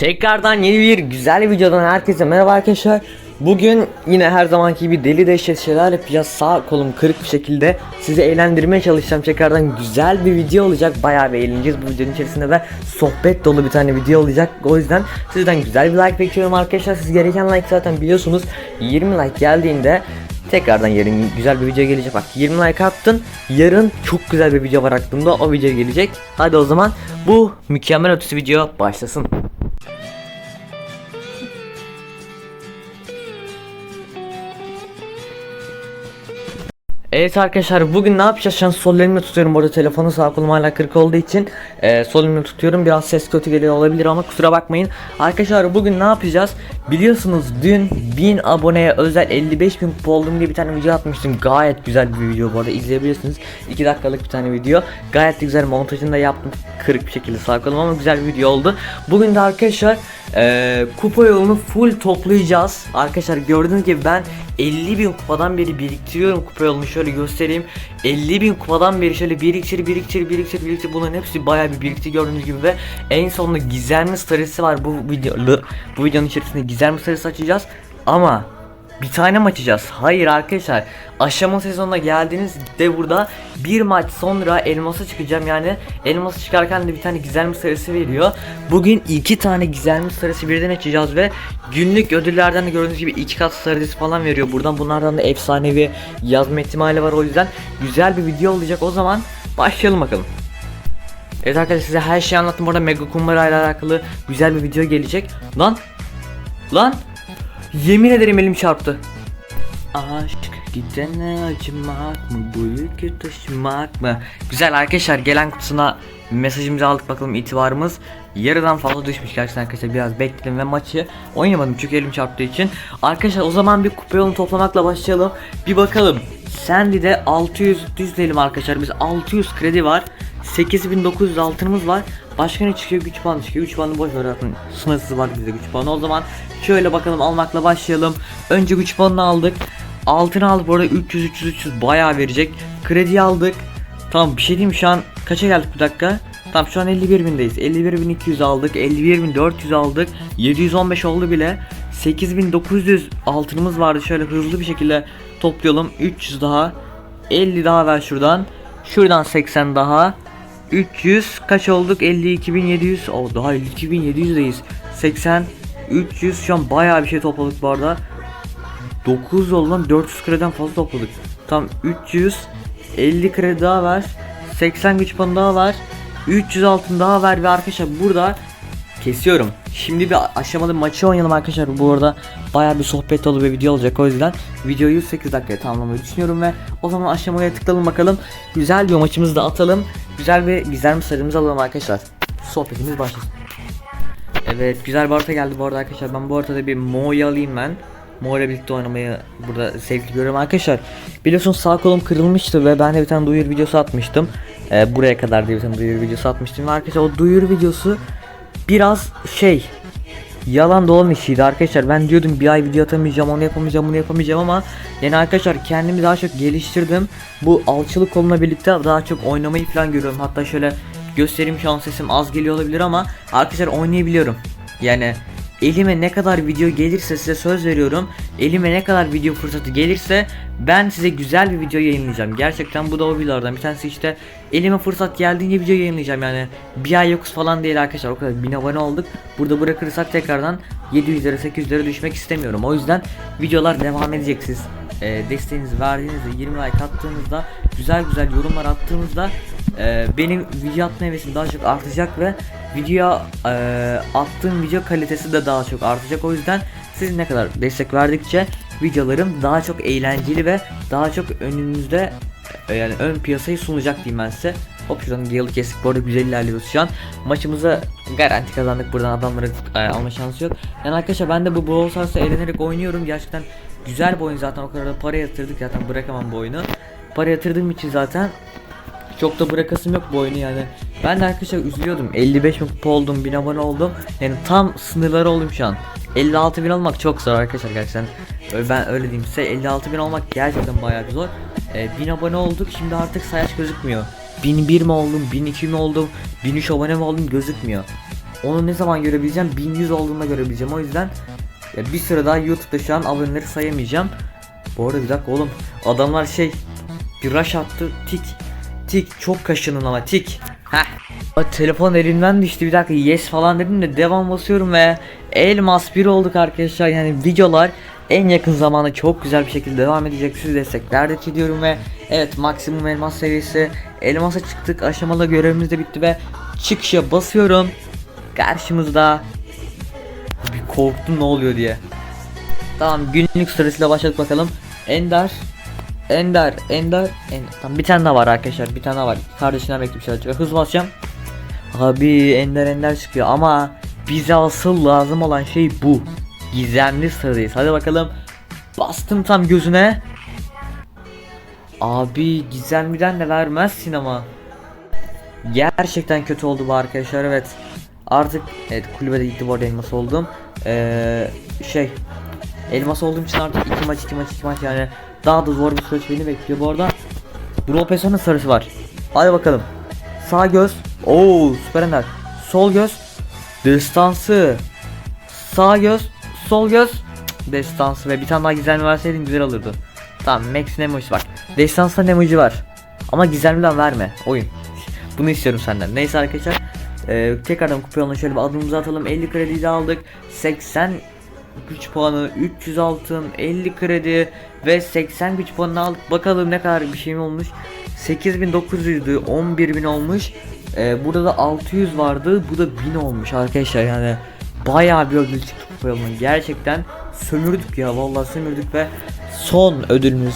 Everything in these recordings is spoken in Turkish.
Tekrardan yeni bir güzel videodan herkese merhaba arkadaşlar. Bugün yine her zamanki gibi deli dehşet şeyler yapacağız. Sağ kolum kırık bir şekilde sizi eğlendirmeye çalışacağım. Tekrardan güzel bir video olacak. Bayağı bir eğleneceğiz. Bu videonun içerisinde de sohbet dolu bir tane video olacak. O yüzden sizden güzel bir like bekliyorum arkadaşlar. Siz gereken like zaten biliyorsunuz. 20 like geldiğinde Tekrardan yarın güzel bir video gelecek. Bak 20 like attın. Yarın çok güzel bir video var aklımda. O video gelecek. Hadi o zaman bu mükemmel ötesi video başlasın. Evet arkadaşlar bugün ne yapacağız? Şu an sol elimle tutuyorum. Bu arada telefonu sağ kolum hala kırık olduğu için e, sol elimle tutuyorum. Biraz ses kötü geliyor olabilir ama kusura bakmayın. Arkadaşlar bugün ne yapacağız? Biliyorsunuz dün 1000 aboneye özel 55 bin kupa diye bir tane video atmıştım. Gayet güzel bir video bu arada izleyebilirsiniz. 2 dakikalık bir tane video. Gayet güzel montajını da yaptım. Kırık bir şekilde sağ kolum ama güzel bir video oldu. Bugün de arkadaşlar e, kupa yolunu full toplayacağız. Arkadaşlar gördüğünüz gibi ben 50 bin kupadan beri biriktiriyorum kupa yolunu. Şöyle göstereyim. 50 bin kupadan beri şöyle biriktir biriktir biriktir biriktir. Bunların hepsi bayağı bir birikti gördüğünüz gibi ve en sonunda gizemli storiesi var bu video bu videonun içerisinde gizemli storiesi açacağız. Ama bir tane mi açacağız? Hayır arkadaşlar. Aşama sezonuna geldiğinizde burada bir maç sonra elmasa çıkacağım. Yani elmasa çıkarken de bir tane gizemli sarısı veriyor. Bugün iki tane gizemli sarısı birden açacağız ve günlük ödüllerden de gördüğünüz gibi iki kat sarısı falan veriyor. Buradan bunlardan da efsanevi yazma ihtimali var. O yüzden güzel bir video olacak. O zaman başlayalım bakalım. Evet arkadaşlar size her şeyi anlattım. Burada Mega Kumbara ile alakalı güzel bir video gelecek. Lan! Lan! Yemin ederim elim çarptı. Aşk gidene acımak mı bu yükü taşımak mı? Güzel arkadaşlar gelen kutusuna mesajımızı aldık bakalım itibarımız yarıdan fazla düşmüş gerçekten arkadaşlar biraz bekledim ve maçı oynamadım çünkü elim çarptığı için. Arkadaşlar o zaman bir kupa yolunu toplamakla başlayalım. Bir bakalım. Sandy'de 600 düz diyelim arkadaşlar biz 600 kredi var. 8900 altınımız var. Başka ne çıkıyor? Güç puanı çıkıyor. Güç puanı boş ver zaten. Sınırsız var bizde güç puanı. O zaman şöyle bakalım almakla başlayalım. Önce güç puanını aldık. Altın aldık bu arada 300 300 300 bayağı verecek. Kredi aldık. Tamam bir şey diyeyim şu an kaça geldik bir dakika? Tamam şu an 51 bindeyiz. 51.200 aldık. 51.400 aldık. 715 oldu bile. 8900 altınımız vardı. Şöyle hızlı bir şekilde toplayalım. 300 daha. 50 daha ver şuradan. Şuradan 80 daha. 300 kaç olduk? 52.700. Oh daha 52.700'deyiz. 80 300 şu an bayağı bir şey topladık bu arada. 9 yoldan 400 krediden fazla topladık. Tam 300 50 kredi daha ver. 80 güç puanı daha var. 300 altın daha ver ve arkadaşlar burada kesiyorum. Şimdi bir aşamalı maçı oynayalım arkadaşlar. Bu arada bayağı bir sohbet dolu bir video olacak o yüzden videoyu 8 dakikaya tamamlamayı düşünüyorum ve o zaman aşamaya tıklayalım bakalım. Güzel bir maçımızı da atalım. Güzel bir güzel bir alalım arkadaşlar. Sohbetimiz başlasın. Evet güzel bir harita geldi bu arada arkadaşlar. Ben bu haritada bir Mo'yu alayım ben. Mo ile birlikte oynamayı burada zevkli görüyorum arkadaşlar. Biliyorsunuz sağ kolum kırılmıştı ve ben de bir tane duyuru videosu atmıştım. Ee, buraya kadar diye bir tane duyuru videosu atmıştım ve arkadaşlar o duyuru videosu biraz şey yalan dolan işiydi arkadaşlar. Ben diyordum bir ay video atamayacağım, onu yapamayacağım, bunu yapamayacağım ama yani arkadaşlar kendimi daha çok geliştirdim. Bu alçılık kolumla birlikte daha çok oynamayı falan görüyorum. Hatta şöyle göstereyim şu an sesim az geliyor olabilir ama arkadaşlar oynayabiliyorum. Yani elime ne kadar video gelirse size söz veriyorum. Elime ne kadar video fırsatı gelirse ben size güzel bir video yayınlayacağım. Gerçekten bu da videolardan bir tanesi işte elime fırsat geldiğinde video yayınlayacağım yani. Bir ay yokuz falan değil arkadaşlar o kadar 1000 abone olduk. Burada bırakırsak tekrardan 700'lere 800'lere düşmek istemiyorum. O yüzden videolar devam edecek siz e, desteğinizi verdiğinizde 20 like attığınızda güzel güzel yorumlar attığınızda e, benim video atma hevesim daha çok artacak ve videoya e, attığım video kalitesi de daha çok artacak. O yüzden siz ne kadar destek verdikçe videolarım daha çok eğlenceli ve daha çok önünüzde e, yani ön piyasayı sunacak diyeyim ben size. Hop şuradan yılı kestik. Bu arada güzel ilerliyoruz şu an. Maçımızı garanti kazandık. Buradan adamları e, alma şansı yok. Yani arkadaşlar ben de bu Brawl Stars'ta eğlenerek oynuyorum. Gerçekten güzel bir oyun zaten. O kadar da para yatırdık zaten bırakamam bu oyunu. Para yatırdığım için zaten çok da bırakasım yok bu oyunu yani. Ben de arkadaşlar üzülüyordum. 55 bin kupa oldum, 1000 abone oldum. Yani tam sınırları oldum şu an. 56 bin olmak çok zor arkadaşlar gerçekten. Ben öyle diyeyim size 56 bin olmak gerçekten bayağı zor. Ee, 1000 abone olduk şimdi artık sayaç gözükmüyor. 1001 mi oldum, 1002 mi oldum, 1003 abone mi oldum gözükmüyor. Onu ne zaman görebileceğim? 1100 olduğunda görebileceğim. O yüzden bir süre daha YouTube'da şu an aboneleri sayamayacağım. Bu arada bir dakika oğlum. Adamlar şey bir rush attı. Tik. Tik çok kaşının ama tik. Heh. Aa, Telefon elimden düştü bir dakika yes falan dedim de devam basıyorum ve elmas bir olduk arkadaşlar. Yani videolar en yakın zamanda çok güzel bir şekilde devam edecek. Siz destekler de ediyorum ve evet maksimum elmas seviyesi. Elmasa çıktık aşamalı görevimiz de bitti ve çıkışa basıyorum. Karşımızda bir korktum ne oluyor diye. Tamam günlük sırasıyla başladık bakalım. Ender Ender Ender Ender. Tamam bir tane daha var arkadaşlar bir tane daha var. Kardeşinden bekle bir şey çıkıyor hız basacağım Abi ender ender çıkıyor ama bize asıl lazım olan şey bu. Gizemli sırrıyız. Hadi bakalım. Bastım tam gözüne. Abi gizemliden de vermezsin ama. Gerçekten kötü oldu bu arkadaşlar evet. Artık evet kulübede gitti bu arada elmas oldum. Ee, şey elmas olduğum için artık iki maç iki maç iki maç yani daha da zor bir süreç beni bekliyor bu arada. Brawl Pass'ın sarısı var. Hadi bakalım. Sağ göz. Oo süper ender. Sol göz. Destansı. Sağ göz. Sol göz. Destansı ve bir tane daha gizemli verseydin güzel olurdu. Tamam Max'in emoji var. Destansta emoji var. Ama gizemliden verme. Oyun. Bunu istiyorum senden. Neyse arkadaşlar. Ee, tekrardan kupa yoluna şöyle bir adımımızı atalım. 50 krediyi de aldık. 80 güç puanı, 300 altın, 50 kredi ve 80 güç puanını aldık. Bakalım ne kadar bir şey mi olmuş. 8900'dü, 11000 olmuş. Ee, burada da 600 vardı. Bu da 1000 olmuş arkadaşlar yani. Bayağı bir ödül çıktı yoluna. Gerçekten sömürdük ya. Vallahi sömürdük ve son ödülümüz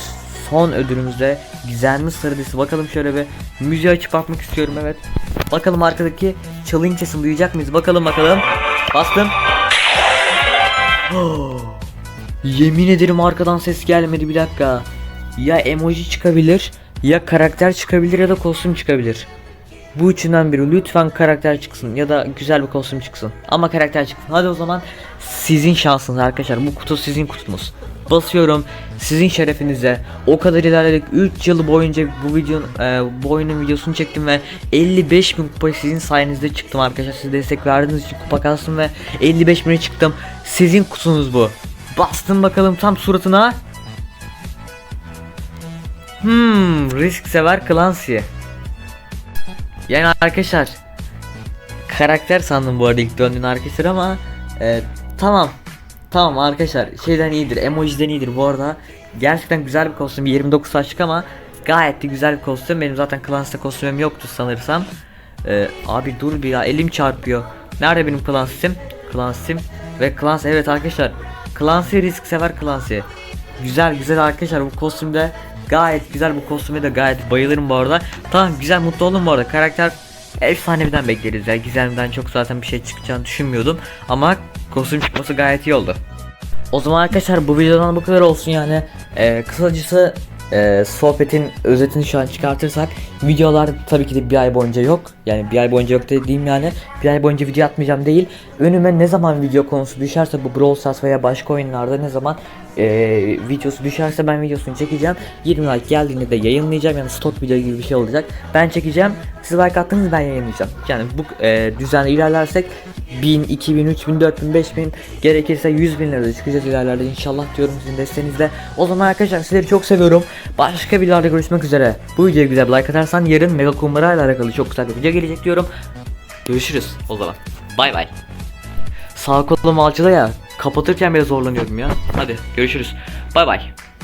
son ödülümüzde gizemli sarıdısı. Bakalım şöyle bir müziği açıp bakmak istiyorum evet. Bakalım arkadaki challenge sesini duyacak mıyız? Bakalım bakalım. Bastım. Yemin ederim arkadan ses gelmedi bir dakika. Ya emoji çıkabilir ya karakter çıkabilir ya da kostüm çıkabilir. Bu üçünden biri lütfen karakter çıksın ya da güzel bir kostüm çıksın. Ama karakter çıksın. Hadi o zaman sizin şansınız arkadaşlar. Bu kutu sizin kutunuz. Basıyorum sizin şerefinize. O kadar ilerledik. 3 yıl boyunca bu videonun e, bu oyunun videosunu çektim ve 55 bin kupa sizin sayenizde çıktım arkadaşlar. Siz destek verdiğiniz için kupa kalsın ve 55 bine çıktım. Sizin kutunuz bu. Bastım bakalım tam suratına. Hmm, risk sever Clancy. Yani arkadaşlar karakter sandım bu arada ilk döndüğün arkadaşlar ama e, tamam. Tamam arkadaşlar şeyden iyidir emojiden iyidir bu arada. Gerçekten güzel bir kostüm 29 saçlık ama gayet de güzel bir kostüm. Benim zaten Clancy'de kostümüm yoktu sanırsam. E, abi dur bir ya elim çarpıyor. Nerede benim Clancy'm? Clancy'm ve Clancy evet arkadaşlar. Clancy risk sever Clancy. Güzel güzel arkadaşlar bu kostümde gayet güzel bu kostüme de gayet bayılırım bu arada. Tamam güzel mutlu oldum bu arada. Karakter efsaneviden bekleriz ya. Gizemden çok zaten bir şey çıkacağını düşünmüyordum. Ama kostüm çıkması gayet iyi oldu. O zaman arkadaşlar bu videodan bu kadar olsun yani. Ee, kısacası e, sohbetin özetini şu an çıkartırsak videolar tabii ki de bir ay boyunca yok. Yani bir ay boyunca yok dediğim yani bir ay boyunca video atmayacağım değil. Önüme ne zaman video konusu düşerse bu Brawl Stars veya başka oyunlarda ne zaman e, videosu düşerse ben videosunu çekeceğim. 20 like geldiğinde de yayınlayacağım yani stok video gibi bir şey olacak. Ben çekeceğim. Siz like attınız ben yayınlayacağım. Yani bu e, düzenle ilerlersek 1000, 2000, 3000, 4000, 5000 gerekirse 100 binlere çıkacağız ilerlerde inşallah diyorum sizin desteğinizle. O zaman arkadaşlar sizleri çok seviyorum. Başka videolarda görüşmek üzere. Bu videoya güzel bir like atarsan yarın Mega Kumbara ile alakalı çok güzel bir video gelecek diyorum. Görüşürüz o zaman. Bay bay. Sağ kolum alçıda ya. Kapatırken bile zorlanıyorum ya. Hadi görüşürüz. Bay bay.